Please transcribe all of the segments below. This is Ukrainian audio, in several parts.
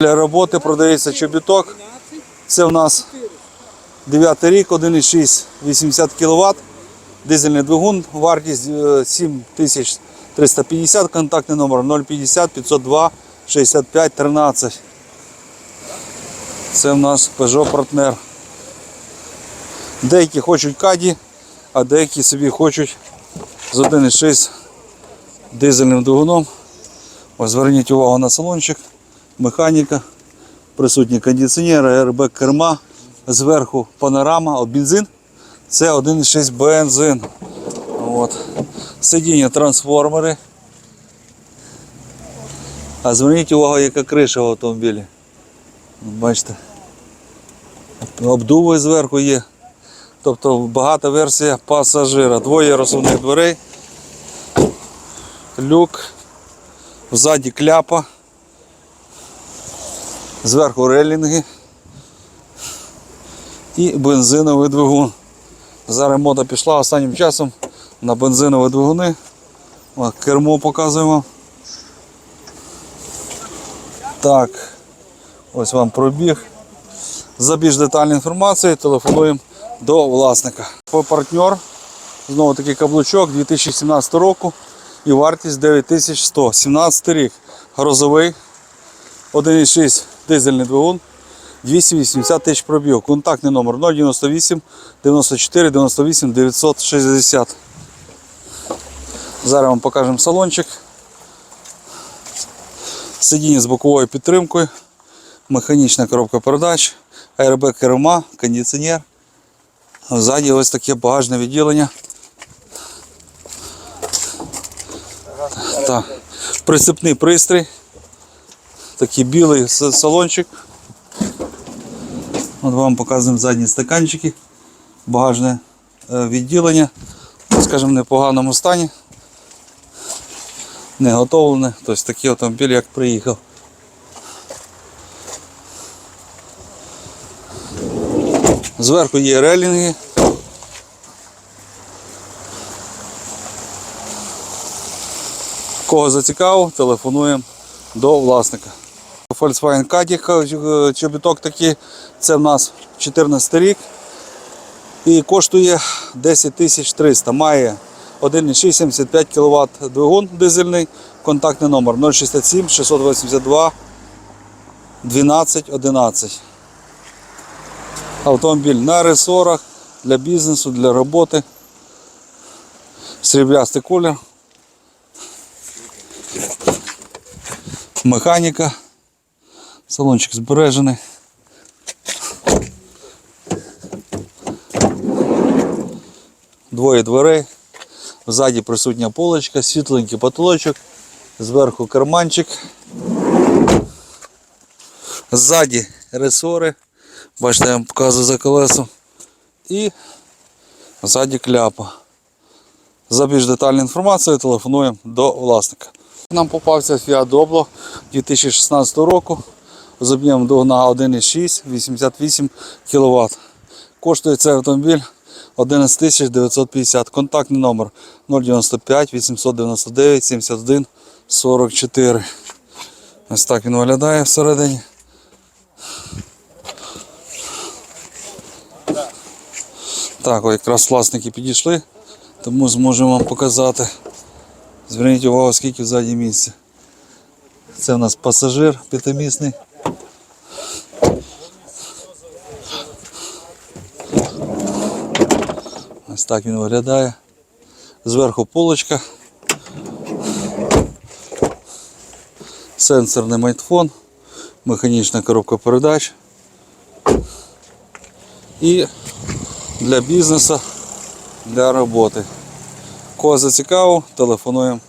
Для роботи продається чобіток. Це в нас 9 рік, 1,6, 80 кВт. Дизельний двигун, вартість е, 7350, контактний номер 050 502 65 13. Це в нас Peugeot партнер. Деякі хочуть каді, а деякі собі хочуть з 1,6 дизельним двигуном. Ось зверніть увагу на салончик, механіка, присутні кондиціонери, РБ керма, зверху панорама, от бензин. Це 1,6 бензин. От. Сидіння трансформери. А зверніть увагу, яка криша в автомобілі. Бачите. Обдуви зверху є. Тобто багата версія пасажира. Двоє розсувних дверей. Люк. Ззаді кляпа. Зверху релінги. І бензиновий двигун. Зараз мода пішла останнім часом на бензинові двигуни. Кермо показуємо. Так, ось вам пробіг. За більш детальною інформацією телефонуємо до власника. Партнер, знову таки каблучок 2017 року і вартість 9100. 17 рік. Грозовий 1,6 дизельний двигун. 280 тисяч пробіг. Контактний номер 098 94 98 960. Зараз вам покажемо салончик. Сидіння з боковою підтримкою, механічна коробка передач, АРБ керма, кондиціонер. Ззаді ось таке багажне відділення. Так. Присипний пристрій. Такий білий салончик. От вам показуємо задні стаканчики, багажне е, відділення, скажімо, в непоганому стані. Не готовлене, тобто такий автомобіль, як приїхав. Зверху є релінги. Кого зацікавив, телефонуємо до власника. Volkswagen Caddy, е, чобіток такий, це в нас 14 рік і коштує 10 тисяч 300. Має 1,675 кВт двигун дизельний, контактний номер 067 682 12 11. Автомобіль на ресорах для бізнесу, для роботи. Сріблястий колір. Механіка. Салончик збережений. Двоє дверей. Ззаді присутня полочка, світленький потолочок, зверху карманчик. Ззаді ресори. Бачите, я вам показую за колесо. І ззаді кляпа. За більш детальною інформацією телефонуємо до власника. Нам попався Fiat Doblo 2016 року з об'ємом двигуна 1,6 88 кВт. Коштує цей автомобіль 11 950. Контактний номер 095 899 71 44. Ось так він виглядає всередині. Так, ось якраз власники підійшли, тому зможемо вам показати. Зверніть увагу, скільки ззаді місця. Це у нас пасажир п'ятимісний. Ось так він виглядає. Зверху полочка. Сенсорний майтфон, механічна коробка передач. І для бізнесу, для роботи. Кого зацікавив, телефонуємо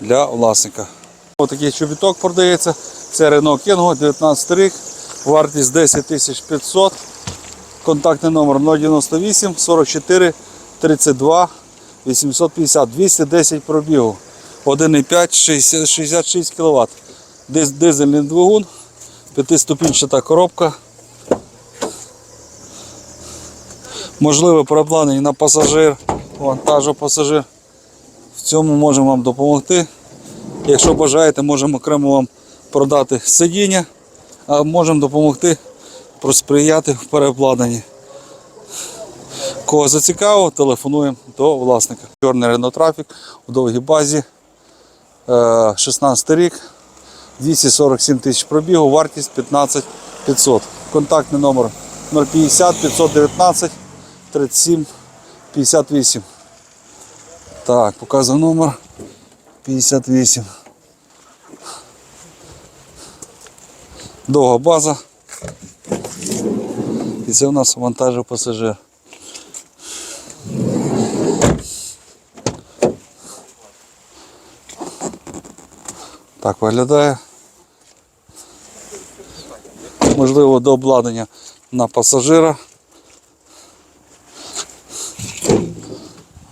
для власника. Ось такий чобіток продається. Це Renault Kangoo, 19 рік, вартість 10 500. Контактний номер 098 44 32 850 210 пробігу. 1,5, 66 кВт. Дизельний двигун, п'ятиступінчата коробка. Можливе переобладнання на пасажир, вантажопасажир. В цьому можемо вам допомогти. Якщо бажаєте, можемо окремо вам продати сидіння а можемо допомогти просприяти в переобладнанні. Кого зацікавило, телефонуємо до власника. Чорний Traffic у довгій базі. Е, 16 рік, 247 тисяч пробігу, вартість 15 500. Контактний номер 050 519 37 58. Так, показую номер 58. Довга база. І це у нас вантажив пасажир. Так виглядає. Можливо, до обладнання на пасажира.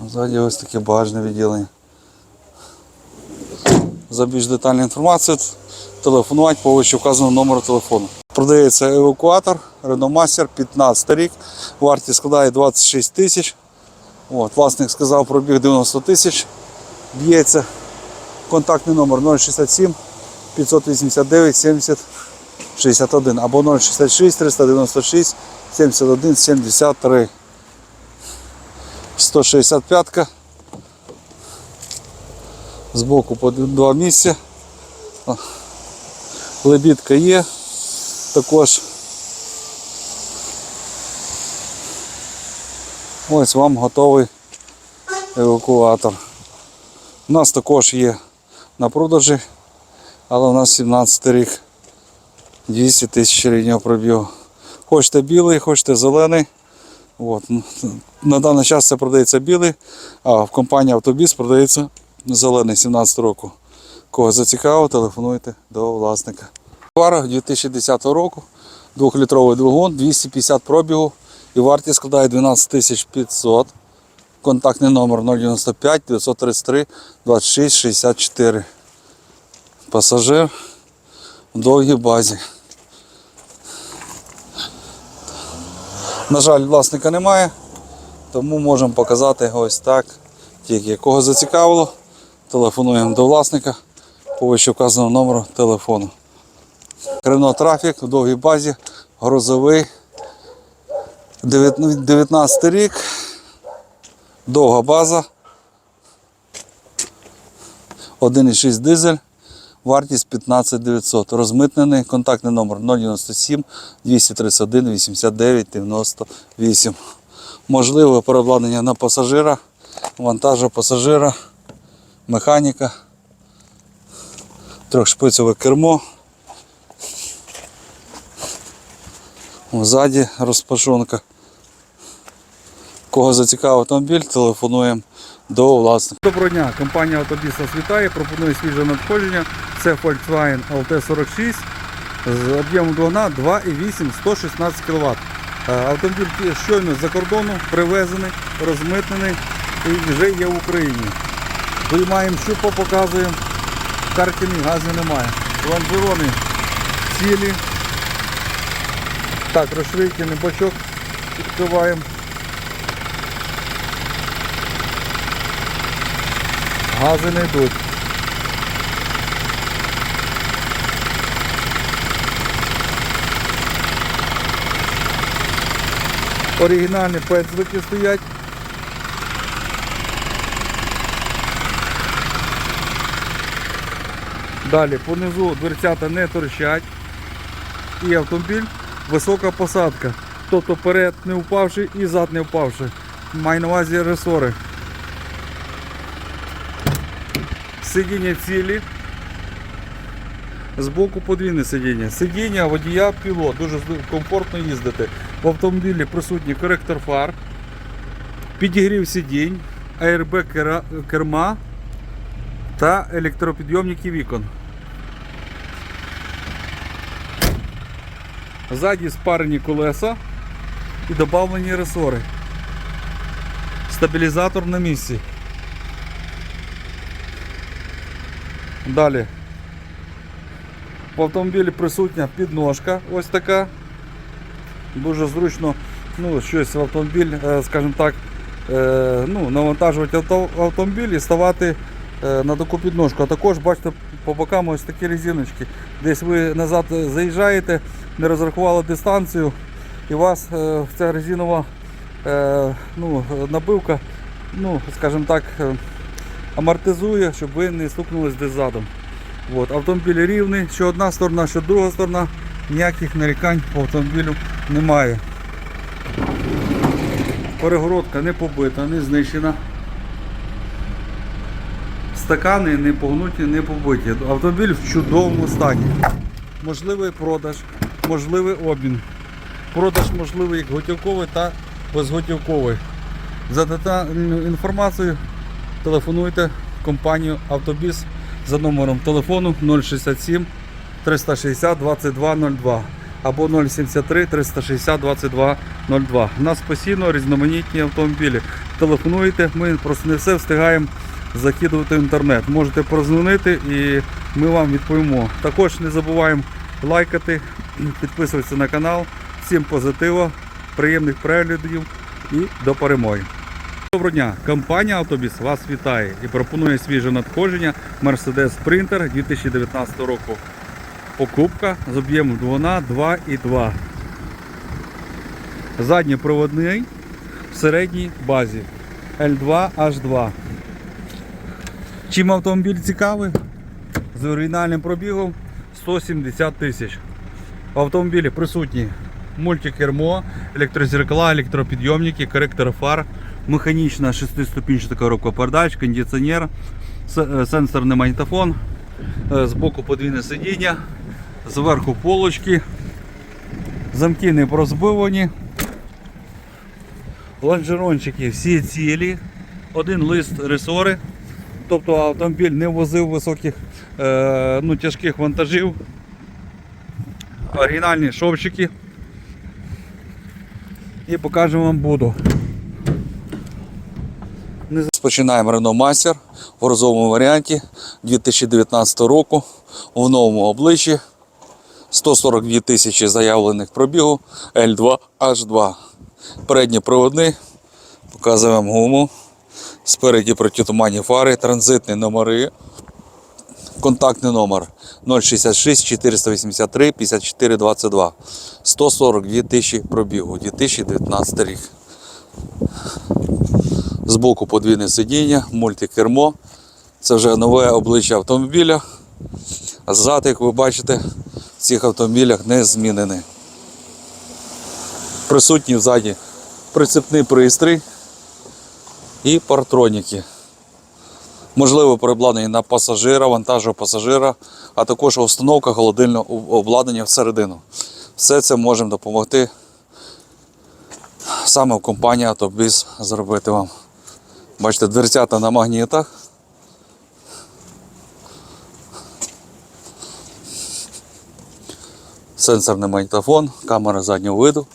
Ззаді ось таке багажне відділення. За більш детальну інформацію телефонувати по вище вказаному номеру телефону. Продається евакуатор Master 15 рік. Вартість складає 26 тисяч. Власник сказав пробіг 90 тисяч. Б'ється. Контактний номер 067 589 70 61 або 066 396 71 73. 165 Збоку по два місця. Лебідка є. Також ось вам готовий евакуатор. У нас також є на продажі, але у нас 17 рік 200 тисяч ріднього пробігу. Хочете білий, хочете зелений. От. На даний час це продається білий, а в компанії Автобіс продається зелений 17 року. Кого зацікавило, телефонуйте до власника. Пара 2010 року, 2-літровий двигун, 250 пробігу і вартість складає 12 500. Контактний номер 095 933 26 64. Пасажир в довгій базі. На жаль, власника немає, тому можемо показати ось так. Тільки кого зацікавило, телефонуємо до власника по вище вказаному номеру телефону. Renault Traffic в довгій базі, грозовий, 19 рік, довга база, 1,6 дизель, вартість 15 900. Розмитнений, контактний номер 097 231 89 98. Можливе переобладнання на пасажира, вантажу пасажира, механіка, трьохшпицеве кермо. Ззаді розпашонка. Кого зацікавив автомобіль, телефонуємо до власника. Доброго дня, компанія Автобіс вас вітає, пропонує свіже надходження. Це Volkswagen LT46 з об'ємом двигуна 2,8 116 кВт. Автомобіль щойно з-за кордону привезений, розмитнений і вже є в Україні. Виймаємо щупо, показуємо. Каркіни, газу немає. Лонжерони цілі. Так, розширительний бачок відкриваємо. Гази не йдуть. Оригінальні пензлики стоять. Далі понизу дверцята не торчать. І автомобіль висока посадка. Тобто перед не впавши і зад не впавши. Маю на увазі ресори. Сидіння цілі. Збоку подвійне сидіння. Сидіння водія пілот. Дуже комфортно їздити. В автомобілі присутній коректор фар, підігрів сидінь, аербек керма та електропідйомники вікон. Ззаді спарені колеса і додавлені ресори. Стабілізатор на місці. Далі. В автомобілі присутня підножка ось така. Дуже зручно ну, щось в автомобіль, е, скажімо так, е, ну, навантажувати авто- автомобіль і ставати е, на таку підножку. А також бачите по бокам ось такі резиночки. Десь ви назад заїжджаєте, не розрахували дистанцію, і у вас ця резинова ну, набивка, ну, скажімо так, амортизує, щоб ви не стукнулись десь задом. От, автомобіль рівний, що одна сторона, що друга сторона, ніяких нарікань по автомобілю немає. Перегородка не побита, не знищена. Стакани не погнуті, не побиті. Автомобіль в чудовому стані. Можливий продаж, можливий обмін. Продаж можливий як готівковий та безготівковий. За детальною інформацією телефонуйте в компанію Автобіс за номером телефону 067 360 2202 або 073 360 2202. У нас постійно різноманітні автомобілі. Телефонуйте, ми просто не все встигаємо закидувати в інтернет. Можете прозвонити і ми вам відповімо. Також не забуваємо лайкати, підписуватися на канал. Всім позитиву, приємних переглядів і до перемоги. Доброго дня! Компанія Автобіс вас вітає і пропонує свіже надходження Mercedes Sprinter 2019 року. Покупка з об'ємом двигуна 2,2. Задній проводний в середній базі L2H2. Чим автомобіль цікавий? З оригінальним пробігом 170 тисяч. В автомобілі присутні мультикермо, електрозеркала, електропідйомники, коректор фар, механічна 6-ступінчата коробка передач, кондиціонер, е, сенсорний магнітофон, е, збоку подвійне сидіння, зверху полочки, замки не прозбивані, лонжерончики всі цілі, один лист ресори, тобто автомобіль не возив високих, е, ну, тяжких вантажів, оригінальні шовчики. І покажемо вам буду. Розпочинаємо Renault Master в розовому варіанті 2019 року в новому обличчі. 142 тисячі заявлених пробігу L2H2. Передні проводні. Показуємо гуму. Спереді протитуманні фари, транзитні номери. Контактний номер 066 483 54 22. 142 тисячі пробігу 2019 рік. Збоку подвійне сидіння, мультикермо. Це вже нове обличчя автомобіля. А ззаду, як ви бачите, в цих автомобілях не змінений. Присутні ззаді прицепний пристрій і партроніки. Можливо, перебладнання на пасажира, вантажу пасажира, а також установка холодильного обладнання всередину. Все це можемо допомогти саме в компанії Автобіс зробити вам. Бачите, дверцята на магнітах. Сенсорний магнітофон, камера заднього виду.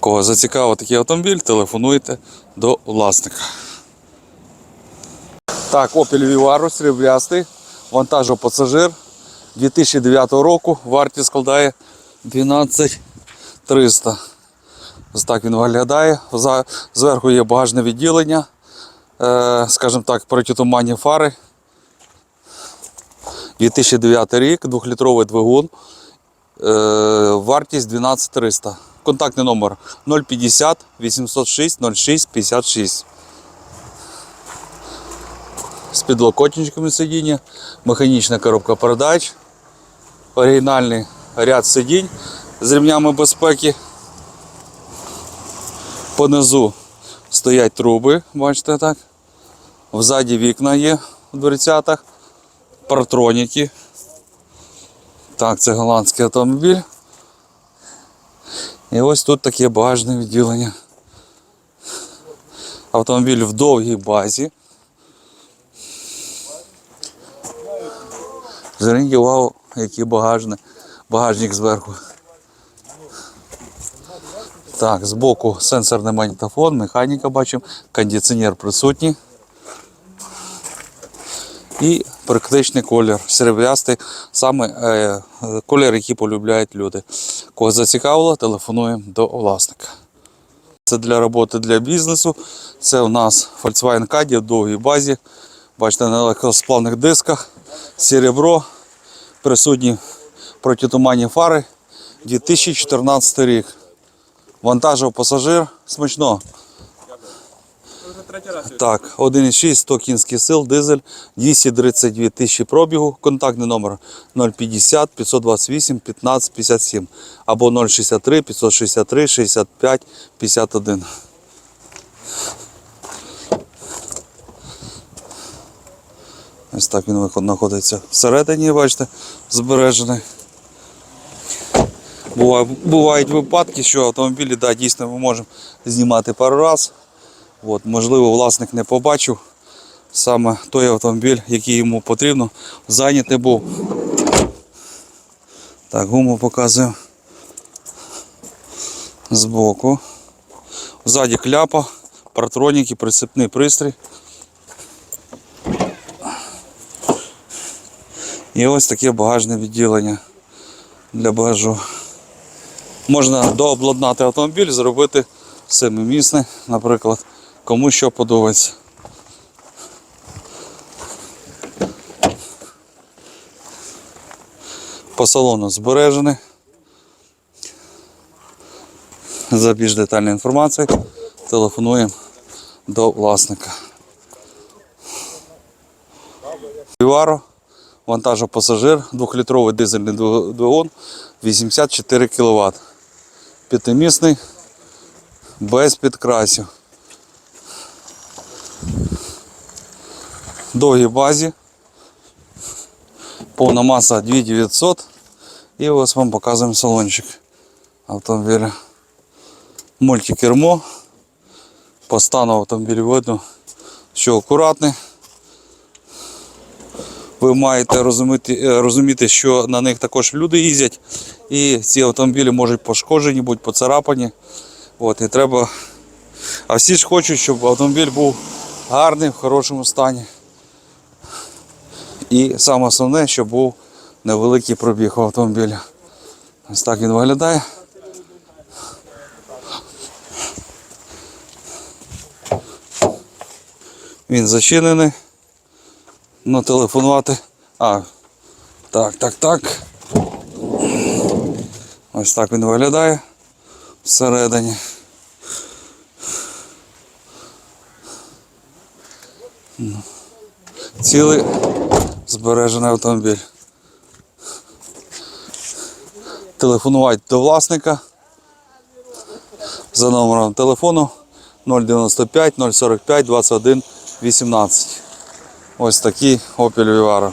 Кого зацікавив такий автомобіль, телефонуйте до власника. Так, Opel Vivaro сріблястий, вантажопасажир 2009 року, вартість складає 12 300. Так він виглядає. Зверху є багажне відділення, е, скажімо так, протитуманні фари. 2009 рік, 2-літровий двигун. Е, вартість 12 300. Контактний номер 050 806 06 56. З підлокотничками сидіння, механічна коробка передач, оригінальний ряд сидінь з ремнями безпеки. Понизу стоять труби, бачите так. Взаді вікна є в дверцятах, партроніки. Так, це голландський автомобіль. І ось тут таке багажне відділення. Автомобіль в довгій базі. Зверніть увагу, який багажник, багажник зверху. Так, збоку сенсорний магнітофон, механіка бачимо, кондиціонер присутній. І практичний колір, серебрястий, саме е, колір, який полюбляють люди. Кого зацікавило, телефонуємо до власника. Це для роботи для бізнесу. Це у нас Volkswagen Caddy в довгій базі. Бачите, на легкосплавних дисках, серебро, присутні протитуманні фари. 2014 рік. Вантажив пасажир. Смачно. Так, 1,6, 100 кінських сил, дизель, 232 тисячі пробігу, контактний номер 050 528 15 57 або 063 563 65 51. Ось так він знаходиться всередині, бачите, збережений. Бувають випадки, що автомобілі да, дійсно ми можемо знімати пару разів. От, можливо, власник не побачив саме той автомобіль, який йому потрібно, зайнятий був. Так, гуму показуємо збоку. Ззаді кляпа, партроніки, присипний пристрій. І ось таке багажне відділення для багажу. Можна дообладнати автомобіль, зробити семимісний, наприклад, кому що подобається. По салону збережений. За більш детальною інформацією телефонуємо до власника. Віваро, вантажопасажир, 2-літровий дизельний двиг- двигун, 84 кВт. П'ятимісний, без підкрасів. Довгій базі. Повна маса 2900. І ось вам показуємо салончик автомобіля. Мультикермо. По стану автомобіля видно, що акуратний. Ви маєте розуміти, е, розуміти, що на них також люди їздять, і ці автомобілі можуть пошкоджені, бути поцарапані. От, і треба... А всі ж хочуть, щоб автомобіль був гарний, в хорошому стані. І саме основне, щоб був невеликий пробіг у автомобіля. Ось так він виглядає. Він зачинений. Ну, телефонувати. А, так, так, так. Ось так він виглядає всередині. Цілий збережений автомобіль. Телефонувати до власника за номером телефону 095 045 21 18. Ось такий Opel Vivaro.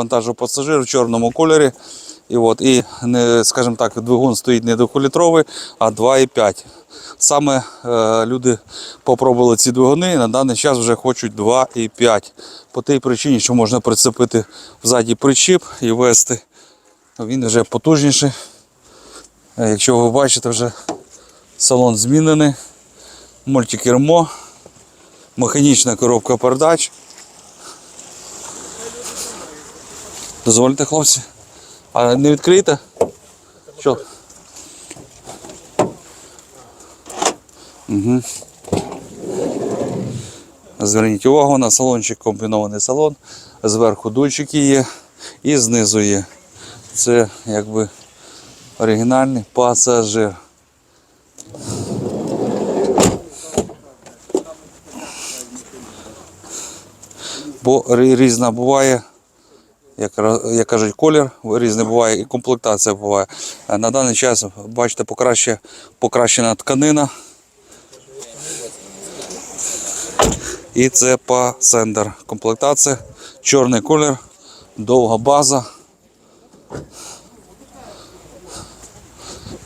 Вантажопасажир в чорному кольорі. І, от, і скажімо так, двигун стоїть не 2-літровий, а 2,5. Саме е, люди попробували ці двигуни і на даний час вже хочуть 2,5. По тій причині, що можна прицепити взаді причіп і вести. Він вже потужніший. Е, Якщо ви бачите, вже салон змінений, мультикермо, механічна коробка передач. Дозвольте, хлопці. А не відкрийте? Що? Угу. Зверніть увагу на салончик, комбінований салон. Зверху дульчики є і знизу є. Це якби оригінальний пасажир. Бо різна буває як, як кажуть, колір різний буває і комплектація буває. Е, На даний час, бачите, покраще, покращена тканина. І це пасендер. Комплектація, чорний колір, довга база.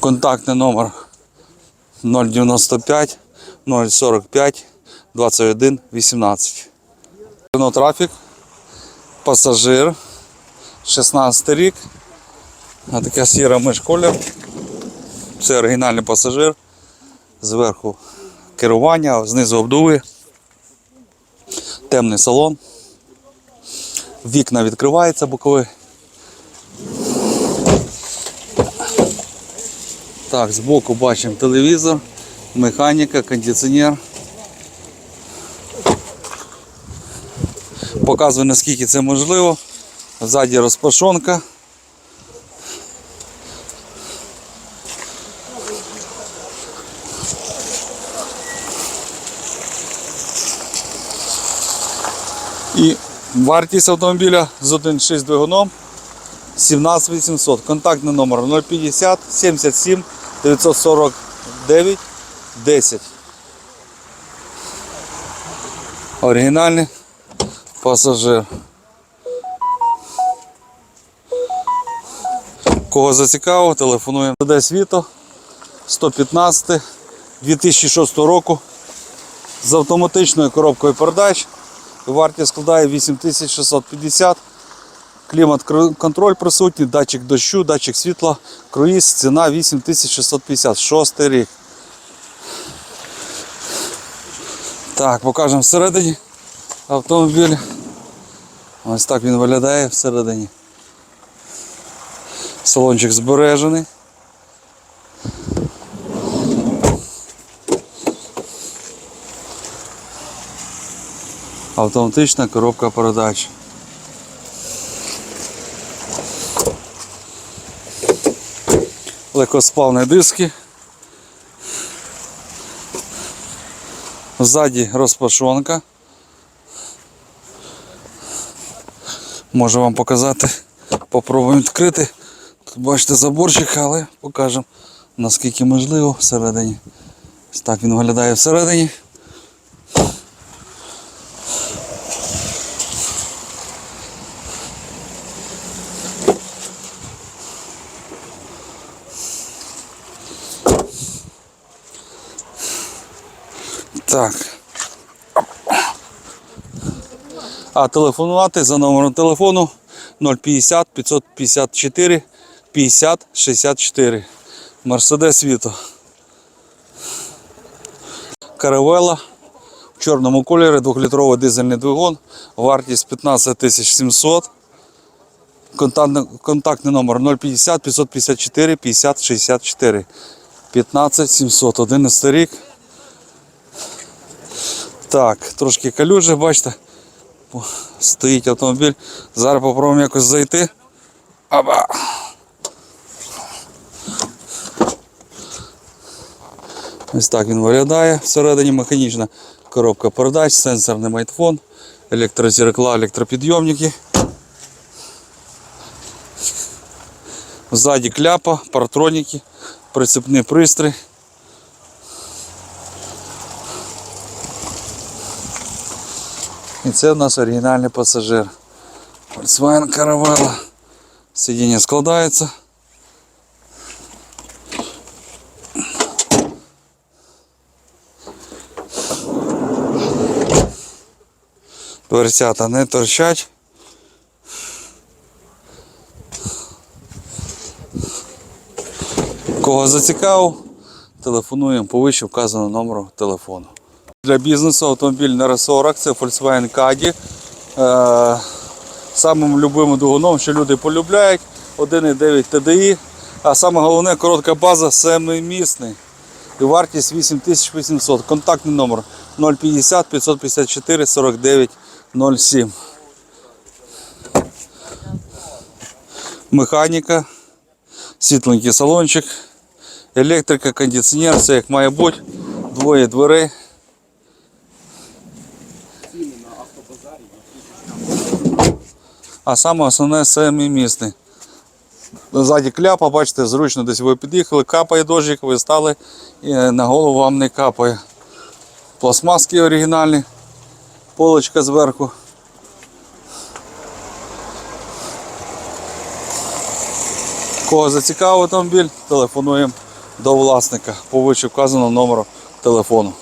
Контактний номер 095 045 21 18. Трафік, пасажир. 16 рік. Така сіра миш колір. Це оригінальний пасажир. Зверху керування, знизу обдуви. Темний салон. Вікна відкриваються бокові. Так, збоку бачимо телевізор, механіка, кондиціонер. Показую наскільки це можливо. Ззаді розпашонка. І вартість автомобіля з 1.6 двигуном 17800. Контактний номер 050 77 949 10. Оригінальний пасажир. Кого зацікавило, телефонуємо. ДД Світо 115 2006 року з автоматичною коробкою передач. Вартість складає 8650. Клімат контроль присутній, датчик дощу, датчик світла, круїз, ціна 8650, шостий рік. Так, покажемо всередині автомобіль. Ось так він виглядає всередині. Салончик збережений. Автоматична коробка передач. Легкосплавні диски. Ззаді розпашонка. Можу вам показати. Попробуємо відкрити. Бачите заборчик, але покажемо наскільки можливо всередині. Ось так він виглядає всередині. Так. А телефонувати за номером телефону 050 554 50 64. Мерседес Віто. Каравела в чорному кольорі, 2-літровий дизельний двигун, вартість 15 700. Контактний, номер 050 554 50 64. 15 700, 11 рік. Так, трошки калюжі, бачите. Стоїть автомобіль. Зараз попробуємо якось зайти. Аба. Ось так він виглядає. Всередині механічна коробка передач, сенсорний майтфон, електрозеркала, електропідйомники. Ззаді кляпа, партроніки, прицепний пристрій. І це в нас оригінальний пасажир. Volkswagen Caravella. Сидіння складається. Дверцята не торчать. Кого зацікавив, телефонуємо по вище вказаному номеру телефону. Для бізнесу автомобіль на R40, це Volkswagen Caddy. Е, самим любимим двигуном, що люди полюбляють, 1,9 TDI. А саме головне коротка база семимісний. І вартість 8800. Контактний номер 050 554 49 07. Механіка, світленький салончик, електрика, кондиціонер, все як має бути. Двоє дверей. А саме основне семимісний. Ззаді кляпа, бачите, зручно десь ви під'їхали, капає дощик, ви стали і на голову вам не капає. Пластмаски оригінальні, полочка зверху. Кого зацікавив автомобіль, телефонуємо до власника по вищевказаному номеру телефону.